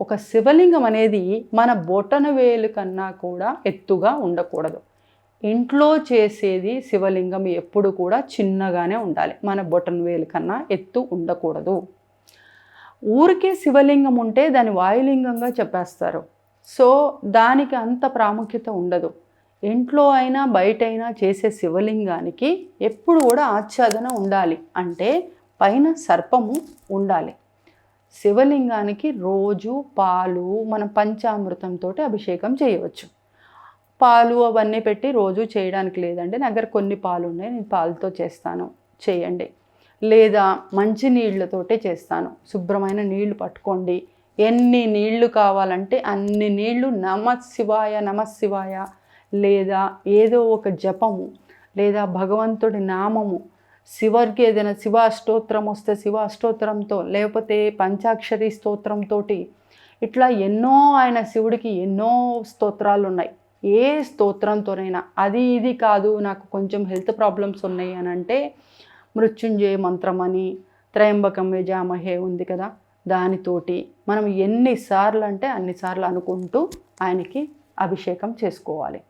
ఒక శివలింగం అనేది మన బొటన వేలు కన్నా కూడా ఎత్తుగా ఉండకూడదు. ఇంట్లో చేసేది శివలింగం ఎప్పుడు కూడా చిన్నగానే ఉండాలి. మన బొటన వేలు కన్నా ఎత్తు ఉండకూడదు. ఊరికే శివలింగం ఉంటే దాన్ని వాయులింగంగా చెప్పేస్తారు. సో దానికి అంత ప్రాముఖ్యత ఉండదు. ఇంట్లో అయినా బయట అయినా చేసే శివలింగానికి ఎప్పుడు కూడా ఆచ్ఛాదన ఉండాలి. అంటే పైన సర్పము ఉండాలి. శివలింగానికి రోజు పాలు మనం పంచామృతంతో అభిషేకం చేయవచ్చు. పాలు అవన్నీ పెట్టి రోజు చేయడానికి లేదండి. నా దగ్గర కొన్ని పాలు ఉన్నాయి. నేను పాలతో చేస్తాను. చేయండి. లేదా మంచి నీళ్ళతోటే చేస్తాను. శుభ్రమైన నీళ్ళు పట్టుకోండి. ఎన్ని నీళ్ళు కావాలంటే అన్ని నీళ్ళు నమ శివాయ నమ శివాయ. లేదా ఏదో ఒక జపము లేదా భగవంతుడి నామము శివరికి ఏదైనా శివ అష్టోత్తరం వస్తే శివ అష్టోత్తరంతో లేకపోతే పంచాక్షరి స్తోత్రంతో ఇట్లా ఎన్నో ఆయన శివుడికి ఎన్నో స్తోత్రాలు ఉన్నాయి ఏ స్తోత్రంతోనైనా అది ఇది కాదు నాకు కొంచెం హెల్త్ ప్రాబ్లమ్స్ ఉన్నాయి అని అంటే మృత్యుంజయ మంత్రం అని త్రయంబకం జామహే ఉంది కదా దానితోటి మనం ఎన్నిసార్లు అంటే అన్నిసార్లు అనుకుంటూ ఆయనకి అభిషేకం చేసుకోవాలి.